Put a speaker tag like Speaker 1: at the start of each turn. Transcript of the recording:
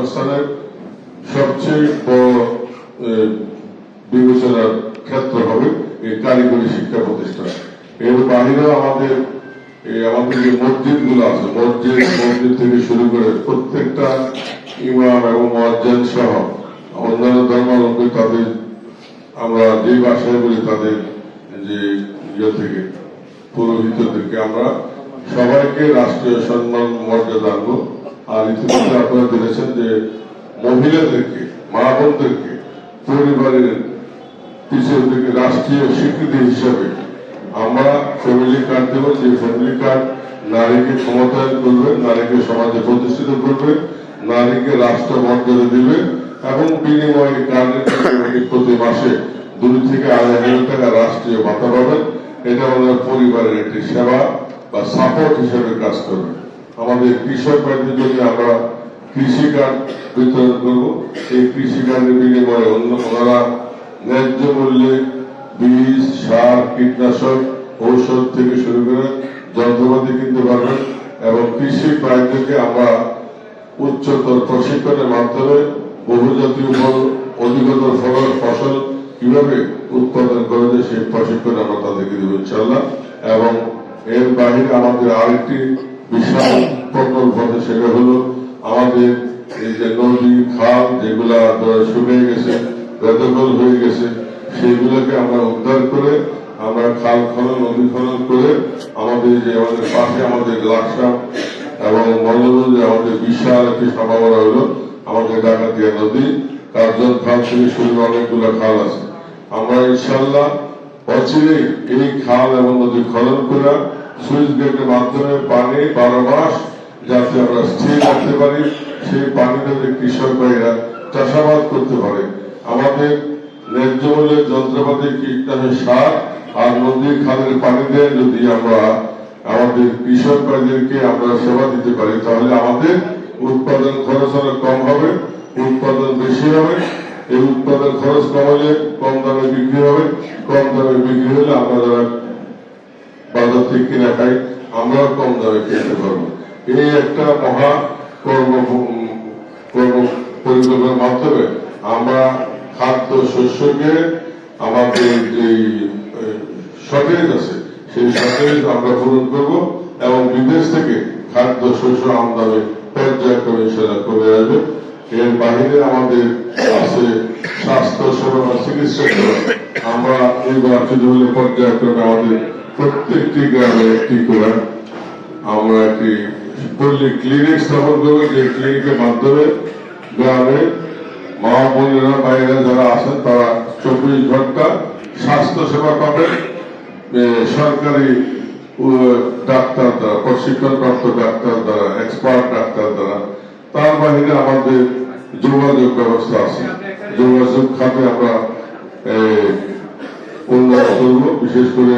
Speaker 1: কর্মসংস্থানের সবচেয়ে বড় বিবেচনার ক্ষেত্র হবে এই কারিগরি শিক্ষা প্রতিষ্ঠান। এর বাহিরেও আমাদের আমাদের যে মসজিদগুলো আছে, মসজিদ মসজিদ থেকে শুরু করে প্রত্যেকটা ইমাম এবং মজ্জান সহ অন্যান্য ধর্মাবলম্বী তাদের, আমরা যে ভাষায় বলি তাদের যে ইয়ে থেকে, পুরোহিতদেরকে আমরা সবাইকে রাষ্ট্রীয় সম্মান মর্যাদা আনব আর ইতিমধ্যে আপনারা দেখেছেন যে মহিলাদেরকে, মা বোনদেরকে, পরিবারের পিছন থেকে রাষ্ট্রীয় স্বীকৃতি হিসাবে আমরা ফ্যামিলি কার্ড দেব। যে ফ্যামিলি কার্ড নারীকে ক্ষমতায়ন করবে নারীকে সমাজে প্রতিষ্ঠিত করবে নারীকে রাষ্ট্র মর্যাদা দিবে এবং বিনিময়ে কার্ডের প্রতি মাসে দুই থেকে আড়াই হাজার টাকা রাষ্ট্রীয় ভাতা পাবেন। এটা আমাদের পরিবারের একটি সেবা বা সাপোর্ট হিসেবে কাজ করবে। আমাদের কৃষক ভাইদের আমরা কৃষি কার্ড বিতরণ করব। এই কৃষি কার্ডের বিনিময়ে অন্য ওনারা ন্যায্য মূল্যে বীজ, সার, কীটনাশক, ঔষধ থেকে শুরু করে যন্ত্রপাতি কিনতে পারবেন এবং কৃষি প্রায়দেরকে আমরা উচ্চতর প্রশিক্ষণের মাধ্যমে বহুজাতীয় ফল অধিকতর ফল ফসল কীভাবে উৎপাদন করা যায় সেই প্রশিক্ষণ আমরা তাদেরকে দেবো ইনশাল্লাহ এবং এর বাহিরে আমাদের আরেকটি বিশাল প্রকল্প সেটা হলো আমাদের এই যে নদী, খাল যেগুলা শুকিয়ে গেছে, বেদখল হয়ে গেছে সেইগুলোকে আমরা উদ্ধার করে আমরা খাল খনন, নদী খনন করে আমাদের যে আমাদের পাশে আমাদের লাকসাম এবং মল্লগঞ্জে আমাদের বিশাল একটি সম্ভাবনা হলো আমাদের ডাকাতিয়া নদী। কার্জন খাল থেকে শুরু অনেকগুলো খাল আছে। আমরা ইনশাল্লাহ অচিরেই এই খাল এবং নদী খনন করে সুইচ গেটের মাধ্যমে পানি বারো মাস যাতে আমরা স্থির রাখতে পারি, সেই পানি যাতে কৃষক ভাইরা চাষাবাদ করতে পারে। আমাদের ন্যায্য মূল্যের যন্ত্রপাতি, কীটনাশক সার আর নদীর খালের পানি দিয়ে যদি আমরা আমাদের কৃষক ভাইদেরকে আমরা সেবা দিতে পারি, তাহলে আমাদের উৎপাদন খরচ অনেক কম হবে, উৎপাদন বেশি হবে। এই উৎপাদন খরচ কম হলে কম দামে বিক্রি হবে। কম দামে বিক্রি হলে আমরা যারা বাজার থেকে কিনে খাই, আমরাও কম দামে কিনতে পারব। এই একটা মহা কর্ম কর্ম পরিকল্পনার মাধ্যমে আমরা খাদ্য শস্যকে আমাদের যে শর্টেজ আছে, সেই শর্টেজ আমরা পূরণ করব এবং বিদেশ থেকে খাদ্য শস্য আমদানি, পর্যায়ক্রমে সেটা কমে আসবে। এর বাহিরে আমাদের আছে স্বাস্থ্য সেবা চিকিৎসা আমরা এইবার যদি পর্যায়ক্রমে আমাদের প্রত্যেকটি গ্রামে একটি করে আমরা একটি পল্লী ক্লিনিক স্থাপন করব, যে ক্লিনিকের মাধ্যমে গ্রামে মা বোনেরা বাইরে যারা আছেন, তারা চব্বিশ ঘণ্টা স্বাস্থ্য সেবা পাবেন। সরকারি ডাক্তার দ্বারা, প্রশিক্ষণপ্রাপ্ত ডাক্তার দ্বারা এক্সপার্ট ডাক্তার দ্বারা তার বাহিরে আমাদের যোগাযোগ ব্যবস্থা আছে। যোগাযোগ খাতে আমরা উন্নত করব বিশেষ করে